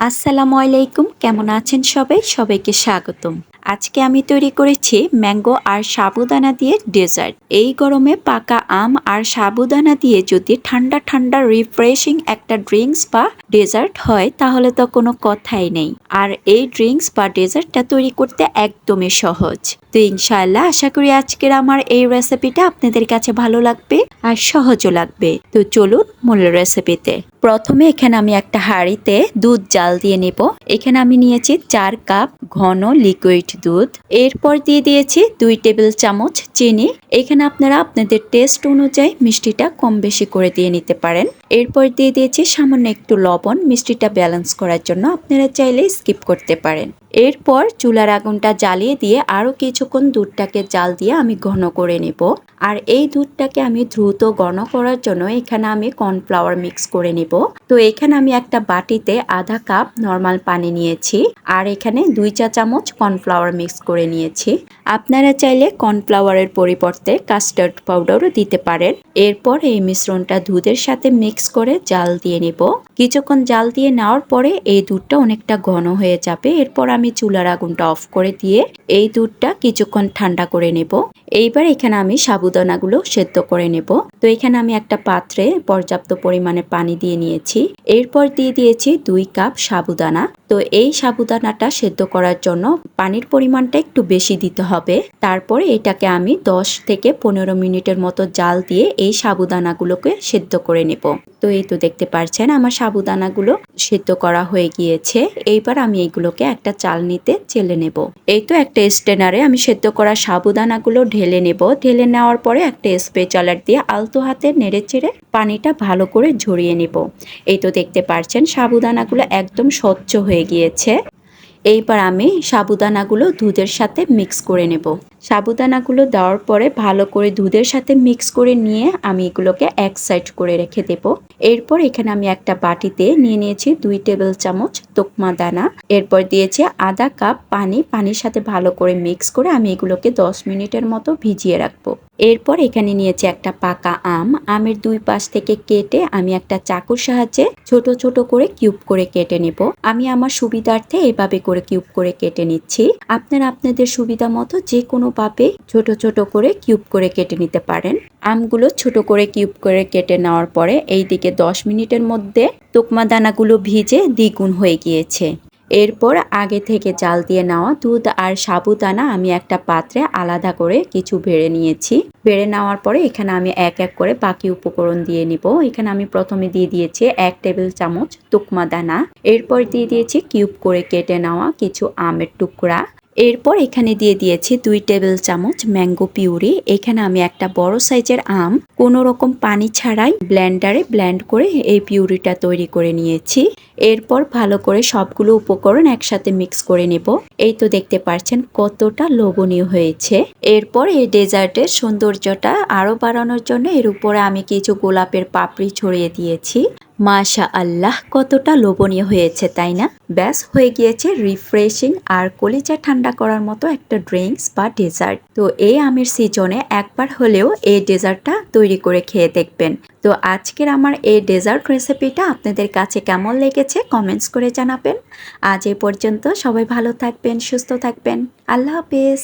আসসালামু আলাইকুম। কেমন আছেন সবাই? সবাইকে স্বাগতম। আজকে আমি তৈরি করেছি ম্যাঙ্গো আর সাবুদানা দিয়ে ডেজার্ট। এই গরমে পাকা আম আর সাবুদানা দিয়ে যদি ঠান্ডা ঠান্ডা রিফ্রেশিং একটা ড্রিঙ্কস বা ডেজার্ট হয়, তাহলে তো কোনো কথাই নেই। আর এই ড্রিঙ্কস বা ডেজার্টটা তৈরি করতে একদমই সহজ। তো ইনশাআল্লাহ আশা করি আজকের আমার এই রেসিপিটা আপনাদের কাছে ভালো লাগবে আর সহজও লাগবে। তো চলুন মূল রেসিপিতে প্রথমে এখানে আমি একটা হাঁড়িতে দুধ জাল দিয়ে নেব। এখানে আমি নিয়েছি চার কাপ ঘন লিকুইড দুধ। এরপর দিয়ে দিয়েছি দুই টেবিল চামচ চিনি। এখানে আপনারা আপনাদের টেস্ট অনুযায়ী মিষ্টিটা কম বেশি করে দিয়ে নিতে পারেন। এরপর দিয়ে দিয়েছি সামান্য একটু লবণ। মিষ্টিটা ব্যালেন্স করার জন্য আপনারা চাইলে স্কিপ করতে পারেন। এরপর চুলার আগুনটা জ্বালিয়ে দিয়ে আরও কিছুক্ষণ দুধটাকে জাল দিয়ে আমি ঘন করে নেব। আর এই দুধটাকে আমি দ্রুত ঘন করার জন্য এখানে আমি কর্নফ্লাওয়ার মিক্স করে নেব। তো এখানে আমি একটা বাটিতে আধা কাপ নর্মাল পানি নিয়েছি আর এখানে দুই চা চামচ কর্নফ্লাওয়ার মিক্স করে নিয়েছি। আপনারা চাইলে কর্নফ্লাওয়ারের পরিবর্তে কাস্টার্ড পাউডারও দিতে পারেন। এরপর এই মিশ্রণটা দুধের সাথে মিক্স করে জাল দিয়ে নেব। কিছুক্ষণ জাল দিয়ে নেওয়ার পরে এই দুধটা অনেকটা ঘন হয়ে যাবে। এরপর আমি চুলার আগুনটা অফ করে দিয়ে এই দুধটা কিছুক্ষণ ঠান্ডা করে নেব। এইবার এখানে আমি সাবুদানাগুলো সেদ্ধ করে নেব। তো এখানে আমি একটা পাত্রে পর্যাপ্ত পরিমাণে পানি দিয়ে নিয়েছি। এরপর দিয়ে দিয়েছি দুই কাপ সাবুদানা। তো এই সাবুদানাটা সেদ্ধ করার জন্য পানির পরিমাণটা একটু বেশি দিতে হবে। তারপরে এটাকে আমি 10 থেকে পনেরো মিনিটের মতো জাল দিয়ে এই সাবুদানাগুলোকে সেদ্ধ করে নেব। তো এই তো দেখতে পারছেন আমার সাবুদানাগুলো সেদ্ধ করা হয়ে গিয়েছে। এইবার আমি এইগুলোকে একটা চালনিতে চেলে নেব। এই তো একটা স্টেনারে আমি সেদ্ধ করা সাবুদানাগুলো ঢেলে নেব। ঢেলে নেওয়ার পরে একটা স্পেচালার দিয়ে আলতো হাতে নেড়ে চেড়ে পানিটা ভালো করে ঝরিয়ে নেব। এই তো দেখতে পারছেন সাবুদানাগুলো একদম স্বচ্ছ হয়ে গিয়েছে। এইবার আমি সাবুদানাগুলো দুধের সাথে মিক্স করে নেব। সাবুদানাগুলো দেওয়ার পরে ভালো করে দুধের সাথে মিক্স করে নিয়ে আমি এগুলোকে এক সাইড করে রেখে দেব। এরপর এখানে আমি একটা বাটিতে নিয়ে নিয়েছি দুই টেবিল চামচ তোকমা দানা। এরপর দিয়েছি আধা কাপ পানি। পানির সাথে ভালো করে মিক্স করে আমি এগুলোকে দশ মিনিটের মতো ভিজিয়ে রাখব। এরপর এখানে নিয়েছি একটা পাকা আম। আমের দুই পাশ থেকে কেটে আমি একটা চাকুর সাহায্যে ছোট ছোট করে কিউব করে কেটে নেব। আমি আমার সুবিধার্থে এভাবে করে কিউব করে কেটে নিচ্ছি। আপনারা আপনাদের সুবিধা মতো যে কোনো ভাবে ছোট ছোট করে কিউব করে কেটে নিতে পারেন। আমগুলো ছোট করে কিউব করে কেটে নেওয়ার পরে এই দিকে দশ মিনিটের মধ্যে তোকমা দানাগুলো ভিজে দ্বিগুণ হয়ে গিয়েছে। এরপর আগে থেকে চাল দিয়ে নেওয়া দুধ আর সাবুদানা আমি একটা পাত্রে আলাদা করে কিছু বেড়ে নিয়েছি। বেড়ে নেওয়ার পরে এখানে আমি এক এক করে বাকি উপকরণ দিয়ে নিব। এখানে আমি প্রথমে দিয়ে দিয়েছি এক টেবিল চামচ তুকমা দানা। এরপর দিয়ে দিয়েছি কিউব করে কেটে নেওয়া কিছু আমের টুকরা। এরপর এখানে দিয়ে দিয়েছি দুই টেবিল চামচ ম্যাঙ্গো পিউরি। এখানে আমি একটা বড় সাইজের আম, কোনো রকম পানি ছাড়াই ব্ল্যান্ডারে ব্ল্যান্ড করে এই পিউরিটা তৈরি করে নিয়েছি। এরপর ভালো করে সবগুলো উপকরণ একসাথে মিক্স করে নেব। এই তো দেখতে পাচ্ছেন কতটা লোভনীয় হয়েছে। এরপর এই ডেজার্টের সৌন্দর্যটা আরও বাড়ানোর জন্য এর উপরে আমি কিছু গোলাপের পাপড়ি ছড়িয়ে দিয়েছি। মাশা আল্লাহ কতটা লোভনীয় হয়েছে, তাই না? ব্যাস, হয়ে গিয়েছে রিফ্রেশিং আর কলিজা ঠান্ডা করার মতো একটা ড্রিঙ্কস বা ডেজার্ট তো এই আমের সিজনে একবার হলেও এই ডেজার্টটা তৈরি করে খেয়ে দেখবেন। তো আজকের আমার এই ডেজার্ট রেসিপিটা আপনাদের কাছে কেমন লেগেছে কমেন্টস করে জানাবেন। আজ এ পর্যন্ত সবাই ভালো থাকবেন, সুস্থ থাকবেন। আল্লাহ হাফেজ।